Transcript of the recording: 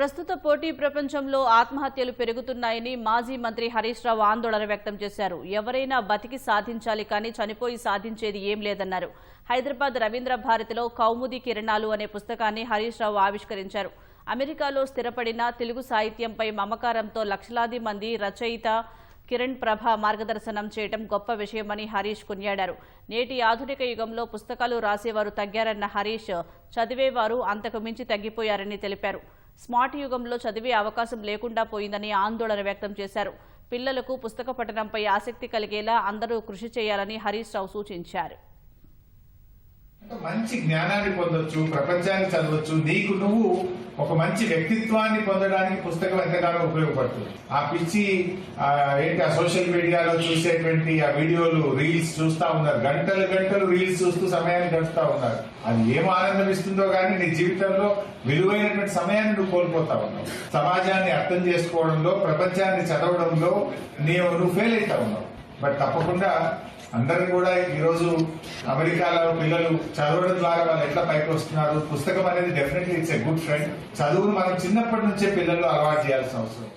ప్రస్తుత పోటీ ప్రపంచంలో ఆత్మహత్యలు పెరుగుతున్నాయని మాజీ మంత్రి హరీష్ రావు ఆందోళన వ్యక్తం చేశారు. ఎవరైనా బతికి సాధించాలి కానీ చనిపోయి సాధించేది ఏం లేదన్నారు. హైదరాబాద్ రవీంద్ర భారతిలో కౌముది కిరణాలు అనే పుస్తకాన్ని హరీష్ రావు ఆవిష్కరించారు. అమెరికాలో స్థిరపడిన తెలుగు సాహిత్యంపై మమకారంతో లక్షలాది మంది రచయిత కిరణ్ ప్రభ మార్గదర్శనం చేయడం గొప్ప విషయమని హరీష్ కొనియాడారు. నేటి ఆధునిక యుగంలో పుస్తకాలు రాసేవారు తగ్గారన్న హరీష్ చదివేవారు అంతకు మించి తగ్గిపోయారని తెలిపారు. స్మార్ట్ యుగంలో చదివే అవకాశం లేకుండా పోయిందని ఆందోళన వ్యక్తం చేశారు. పిల్లలకు పుస్తక పఠనంపై ఆసక్తి కలిగేలా అందరూ కృషి చేయాలని హరీష్ రావు సూచించారు. మంచి జ్ఞానాన్ని పొందొచ్చు ప్రపంచాన్ని చదవచ్చు. నీకు నువ్వు ఒక మంచి వ్యక్తిత్వాన్ని పొందడానికి పుస్తకం ఎంతగానో ఉపయోగపడుతుంది. ఆ పిచ్చి ఏంటి ఆ సోషల్ మీడియాలో చూసేటువంటి ఆ వీడియోలు రీల్స్ చూస్తా ఉన్నారు. గంటలు గంటలు రీల్స్ చూస్తూ సమయాన్ని గడుపుతా ఉన్నారు. అది ఏం ఆనందం ఇస్తుందో కానీ నీ జీవితంలో విలువైనటువంటి సమయాన్ని నువ్వు కోల్పోతా ఉన్నావు. సమాజాన్ని అర్థం చేసుకోవడంలో ప్రపంచాన్ని చదవడంలో నీవు నువ్వు ఫెయిల్ అవుతా ఉన్నావు. బట్ తప్పకుండా అందరూ కూడా ఈరోజు అమెరికాలో పిల్లలు చదవడం ద్వారా వాళ్ళు ఎట్లా పైకి వస్తున్నారు? పుస్తకం అనేది definitely it's a good friend చదువును మనం చిన్నప్పటి నుంచే పిల్లలు అలవాటు చేయాల్సిన అవసరం.